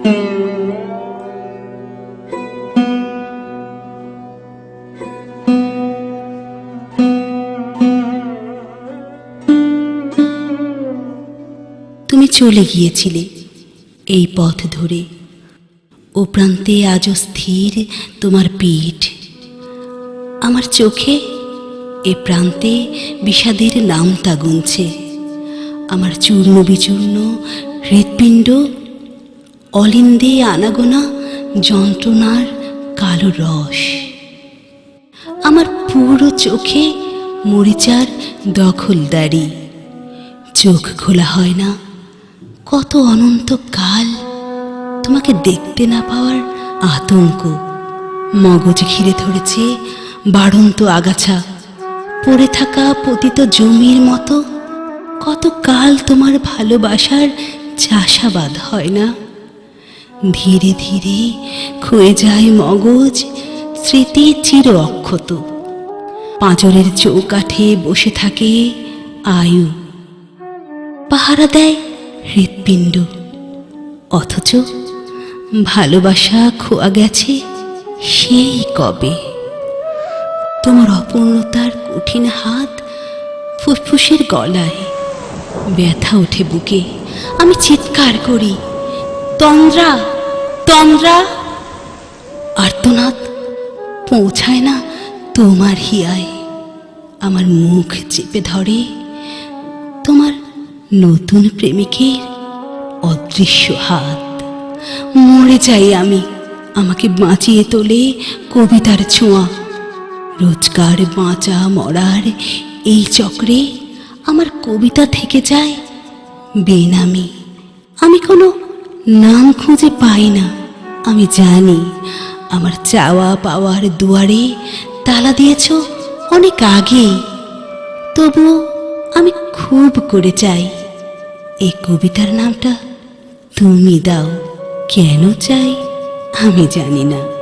তুমি চলে গিয়েছিলে এই পথ ধরে। ও প্রান্তে আজও স্থির তোমার পিঠ। আমার চোখে এ প্রান্তে বিষাদের নামতা গুনছে। আমার চূর্ণ বিচূর্ণ হৃৎপিণ্ড অলিন্দে আনাগোনা, যন্ত্রণার কালো রস। আমার পুরো চোখে মরিচার দখলদারি। চোখ খোলা হয় না। কত অনন্ত কাল তোমাকে দেখতে না পাওয়ার আতঙ্ক। মগজ ঘিরে ধরেছে বাড়ন্ত আগাছা। পড়ে থাকা পতিত জমির মতো কত কাল তোমার ভালোবাসার চাষাবাদ হয় না? ধীরে ধীরে ক্ষয়ে যায় মগজ, স্মৃতি চির অক্ষত। পাঁজরের চৌকাঠে বসে থাকে আয়ু। পাহারা দেয় হৃৎপিণ্ড। অথচ ভালোবাসা খোয়া গেছে সেই কবে। তোমার অপূর্ণতার কঠিন হাত ফুসফুসের গলায়। ব্যথা ওঠে বুকে। আমি চিৎকার করি। তন্দ্রা তন্দ্রা। আর্তনাদ, পৌঁছায় না তোমার হিয়ায়। আমার মুখ চেপে ধরে তোমার নতুন প্রেমিকের অদৃশ্য হাত। মরে যাই আমি, আমাকে বাঁচিয়ে তোলে কবিতার ছোঁয়া। রোজকার বাঁচা মরার এই চক্রে আমার কবিতা থেকে যায় বেনামি। আমি কোনো নাম খুঁজে পাই না। আমি জানি আমার চাওয়া পাওয়ার দুয়ারে তালা দিয়েছ অনেক আগেই। তবুও আমি খুব করে চাই। এই কবিতার নামটা তুমি দাও। কেন চাই আমি জানি না।